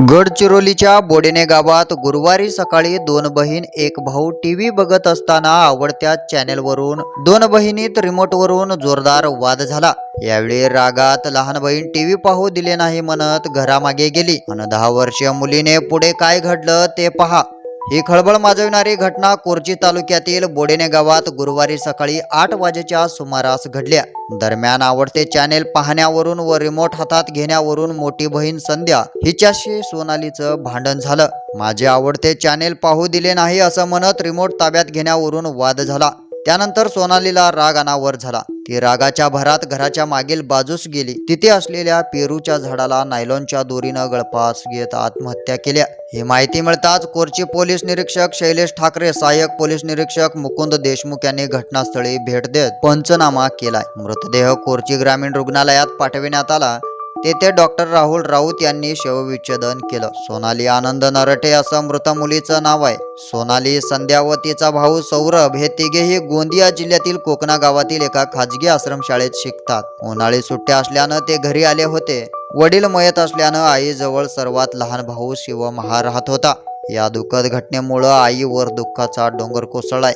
गडचिरोलीच्या बोडेने गावात गुरुवारी सकाळी दोन बहीण एक भाऊ टी व्ही बघत असताना आवडत्या चॅनेलवरून दोन बहिणीत रिमोटवरून जोरदार वाद झाला. यावेळी रागात लहान बहीण टी व्ही पाहू दिले नाही म्हणत घरामागे गेली. आणि दहा वर्षीय मुलीने पुढे काय घडलं ते पहा. ही खळबळ माजविणारी घटना कोरची तालुक्यातील बोडेने गावात गुरुवारी सकाळी आठ वाजेच्या सुमारास घडल्या दरम्यान आवडते चॅनेल पाहण्यावरून व रिमोट हातात घेण्यावरून मोठी बहीण संध्या हिच्याशी सोनालीचं भांडण झालं. माझे आवडते चॅनेल पाहू दिले नाही असं म्हणत रिमोट ताब्यात घेण्यावरून वाद झाला. त्यानंतर सोनालीला राग अनावर झाला. ती रागाच्या भरात घराच्या मागील बाजूस गेली. तिथे असलेल्या पेरूच्या झाडाला नायलॉनच्या दोरीनं गळफास घेत आत्महत्या केल्या. ही माहिती मिळताच कोरची पोलीस निरीक्षक शैलेश ठाकरे सहाय्यक पोलीस निरीक्षक मुकुंद देशमुख यांनी घटनास्थळी भेट देत पंचनामा केलाय. मृतदेह कोरची ग्रामीण रुग्णालयात पाठविण्यात आला. तेथे डॉक्टर राहुल राऊत यांनी शवविच्छेदन केलं. सोनाली आनंद नरटे असं मृत मुलीचं नाव आहे. सोनाली संध्या व तिचा भाऊ सौरभ हे तिघेही गोंदिया जिल्ह्यातील कोकणा गावातील एका खाजगी आश्रमशाळेत शिकतात. उन्हाळी सुट्ट्या असल्यानं ते घरी आले होते. वडील मयत असल्यानं आईजवळ सर्वात लहान भाऊ शिव हा राहत होता. या दुःखद घटनेमुळं आईवर दुःखाचा डोंगर कोसळलाय.